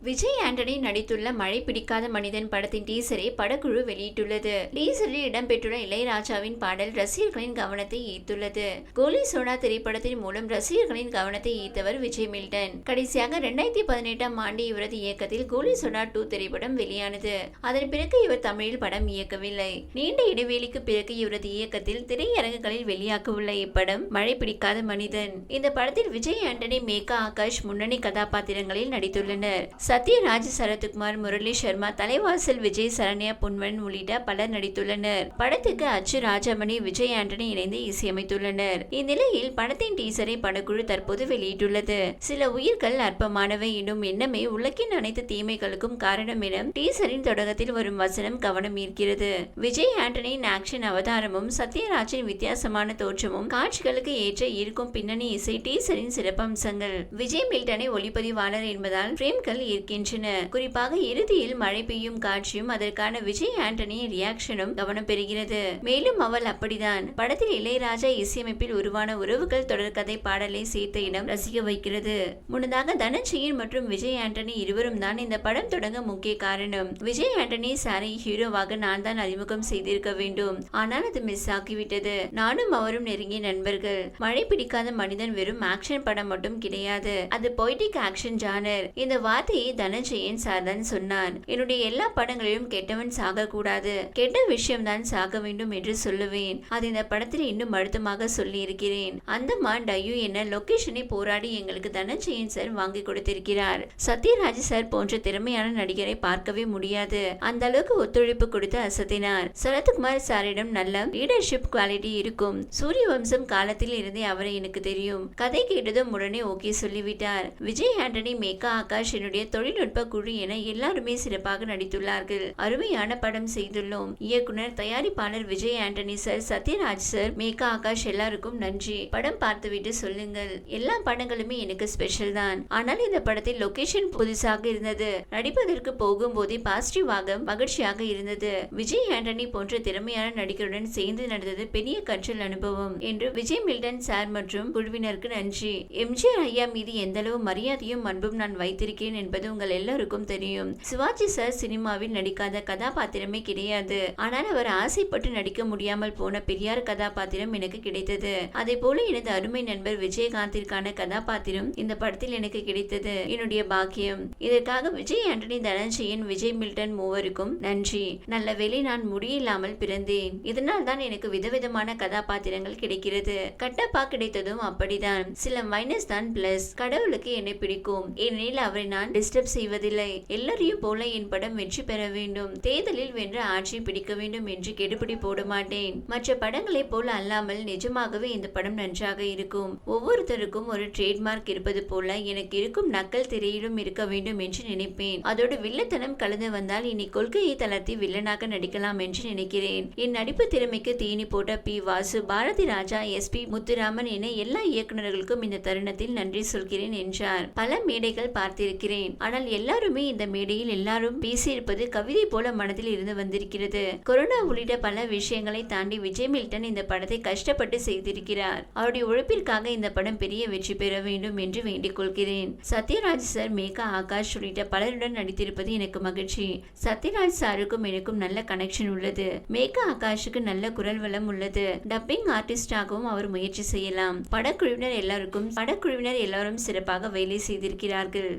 விஜய் ஆண்டனி நடித்துள்ள மழை பிடிக்காத மனிதன் படத்தின் டீசரை படக்குழு வெளியிட்டுள்ளது. டீசரில் இடம்பெற்றுள்ள இளையராஜாவின் பாடல் ரசிகர்களின் கவனத்தை ஈர்த்துள்ளது. கோலி சோனா திரைப்படத்தின் மூலம் ரசிகர்களின் கவனத்தை ஈர்த்தவர் விஜய் மில்டன். கடைசியாக இரண்டாயிரத்தி பதினெட்டாம் ஆண்டு இவரது இயக்கத்தில் கோலி சோனா டூ திரைப்படம் வெளியானது. அதன் பிறகு இவர் தமிழில் படம் இயக்கவில்லை. நீண்ட இடைவெளிக்கு பிறகு இவரது இயக்கத்தில் திரையரங்குகளில் வெளியாகவுள்ள இப்படம் மழை பிடிக்காத மனிதன். இந்த படத்தில் விஜய் ஆண்டனி மேகா ஆகாஷ் முன்னணி கதாபாத்திரங்களில் நடித்துள்ளனர். சத்யராஜ் சரத்குமார் முரளி சர்மா தலைவாசல் விஜய் சரண்யா புன்வன் உள்ளிட்ட பலர் நடித்துள்ளனர். படத்துக்கு அச்சு ராஜமணி விஜய் ஆண்டனி இணைந்து இசையமைத்துள்ளனர். இந்நிலையில் படத்தின் டீசரை படக்குழு தற்போது வெளியிட்டுள்ளது. சில உயிர்கள் அற்பமானவை என்னும் எண்ணமே உலகின் அனைத்து தீமைகளுக்கும் காரணம் என டீசரின் தொடக்கத்தில் வரும் வசனம் கவனம் ஈர்க்கிறது. விஜய் ஆண்டனியின் ஆக்ஷன் அவதாரமும் சத்யராஜின் வித்தியாசமான தோற்றமும் காட்சிகளுக்கு ஏற்ற ஈர்க்கும் பின்னணி இசை டீசரின் சிறப்பம்சங்கள். விஜய் மில்டனை ஒளிப்பதிவாளர் என்பதால் பிரேம்கள் இருக்கின்றன. குறிப்பாக இறுதியில் மழை பெய்யும் காட்சியும் அதற்கான விஜய் ஆண்டனியின் ரியாக்ஷனும் கவனம் பெறுகிறது. மேலும் அவள் அப்படிதான். படத்தில் இளையராஜா இசையமைப்பில் உருவான உறவுகள் தொடர்கதை பாடலை சேர்த்த இடம் ரசிக்க வைக்கிறது. முன்னதாக தனஞ்சயன் மற்றும் விஜய் ஆண்டனி இருவரும் தான் இந்த படம் தொடங்க முக்கிய காரணம். விஜய் ஆண்டனி சாரை ஹீரோவாக நான் தான் அறிமுகம் செய்திருக்க வேண்டும். ஆனால் அது மிஸ் ஆகிவிட்டது. நானும் அவரும் நெருங்கிய நண்பர்கள். மழை பிடிக்காத மனிதன் வெறும் ஆக்ஷன் படம் மட்டும் கிடையாது. அது பொய்டிக் ஆக்ஷன் ஜானர் இந்த வார்த்தையை தனஞ்சயன் சார் தான் சொன்னார். என்னுடைய எல்லா படங்களிலும் கெட்டவன் சாகக்கூடாது. கெட்ட விஷயம்தான் சாக வேண்டும் என்று சொல்லுவேன். அது இந்த படத்தில் இன்னும் அழுத்தமாக சொல்லி இருக்கிறேன் அந்தமான் டயு என லொகேஷனை போராடி எங்களுக்கு தனஞ்சயன் சார் வாங்கி கொடுத்திருக்கிறார். சத்யராஜ் சார் போன்ற திறமையான நடிகரை பார்க்கவே முடியாது. அந்த அளவுக்கு ஒத்துழைப்பு கொடுத்து அசத்தினார். சரத்குமார் சாரிடம் நல்ல லீடர்ஷிப் குவாலிட்டி இருக்கும். சூரிய வம்சம் காலத்தில் இருந்தே அவரை எனக்கு தெரியும். கதை கேட்டதும் உடனே ஓகே சொல்லிவிட்டார். விஜய் ஆண்டனி மேகா ஆகாஷ் என்னுடைய தொழில்நுட்ப குழு என எல்லாருமே சிறப்பாக நடித்துள்ளார்கள். அருமையான படம் செய்துள்ளோம். இயக்குனர் தயாரிப்பாளர் விஜய் ஆண்டனி சார் சத்யராஜ் சார் மேகா ஆகாஷ் எல்லாருக்கும் நன்றி. படம் பார்த்துவிட்டு சொல்லுங்கள். எல்லா படங்களுமே எனக்கு ஸ்பெஷல் தான். ஆனால் இந்த படத்தில் லொகேஷன் புதுசாக இருந்தது. நடிப்பதற்கு போகும்போதே பாசிட்டிவாக மகிழ்ச்சியாக இருந்தது. விஜய் ஆண்டனி போன்ற திறமையான நடிகருடன் சேர்ந்து நடந்தது பெரிய கற்றல் அனுபவம் என்று விஜய் மில்டன் சார் மற்றும் குழுவினருக்கு நன்றி. எம்ஜிஆர் ஐயா மீது எந்த அளவு மரியாதையும் அன்பும் நான் வைத்திருக்கிறேன் என்பது உங்கள் எல்லாருக்கும் தெரியும். சிவாஜி சார் சினிமாவில் நடிக்காத கதாபாத்திரமே கிடையாது. ஆனால் அவர் ஆசைப்பட்டு நடிக்க முடியாமல் போன பெரியார் கதாபாத்திரம் எனக்கு கிடைத்தது. அதே போல எனது அருமை நண்பர் விஜயகாந்திற்கான கதாபாத்திரம் இந்த படத்தில் எனக்கு கிடைத்தது. என்னுடைய பாக்கியம். இதற்காக விஜய் ஆண்டனி தனஞ்சயன் விஜய் மில்டன் மூவருக்கும் நன்றி. நல்ல வேலை நான் முடியில்லாமல் பிறந்தேன். இதனால் தான் எனக்கு விதவிதமான கதாபாத்திரங்கள் கிடைக்கிறது. கட்டப்பா கிடைத்ததும் அப்படிதான் சில மைனஸ் தான் பிளஸ் கடவுளுக்கு என்னை பிடிக்கும். ஏனெனில் அவரை நான் டிஸ்டர்ப் செய்வதில்லை. எல்லாரையும் போல என் படம் வெற்றி பெற வேண்டும். தேர்தலில் வென்ற ஆட்சி பிடிக்க வேண்டும் என்று கெடுபிடி போட மாட்டேன். மற்ற படங்களைப் போல அல்லாமல் நிஜமாகவே இந்த படம் நன்றாக இருக்கும். ஒவ்வொருத்தருக்கும் ஒரு ட்ரேட்மார்க் இருப்பது போல எனக்கு இருக்கும் நக்கல் திரையிலும் இருக்க வேண்டும் என்று நினைப்பேன். அதோடு வில்லத்தனம் கலந்து வந்தால் இனி கொள்கையை தளர்த்தி வில்லனாக நடிக்கலாம் என்று நினைக்கிறேன். என் நடிப்பு திறமைக்கு தீனி போட்ட P. Vasu Bharathi Raja S. P. Muthuraman என எல்லா இயக்குநர்களுக்கும் இந்த தருணத்தில் நன்றி சொல்கிறேன் என்றார். பல மேடைகள் பார்த்திருக்கிறேன். ஆனால் எல்லாருமே இந்த மேடையில் எல்லாரும் பேசியிருப்பது கவிதை போல மனதில் இருந்து வந்திருக்கிறது. கொரோனா உள்ளிட்ட பல விஷயங்களை தாண்டி விஜய் மில்டன் இந்த படத்தை கஷ்டப்பட்டு செய்திருக்கிறார். அவருடைய உழைப்பிற்காக இந்த படம் பெரிய வெற்றி பெற வேண்டும் என்று வேண்டிக் கொள்கிறேன். சத்யராஜ் சார் மேகா ஆகாஷ் உள்ளிட்ட பலருடன் நடித்திருப்பது எனக்கு மகிழ்ச்சி. சத்யராஜ் சாருக்கும் எனக்கும் நல்ல கனெக்ஷன் உள்ளது. மேகா ஆகாஷுக்கு நல்ல குரல் வளம் உள்ளது. டப்பிங் ஆர்டிஸ்டாகவும் அவர் முயற்சி செய்யலாம். படக்குழுவினர் எல்லாருக்கும் படக்குழுவினர் எல்லாரும் சிறப்பாக வேலை செய்திருக்கிறார்கள்.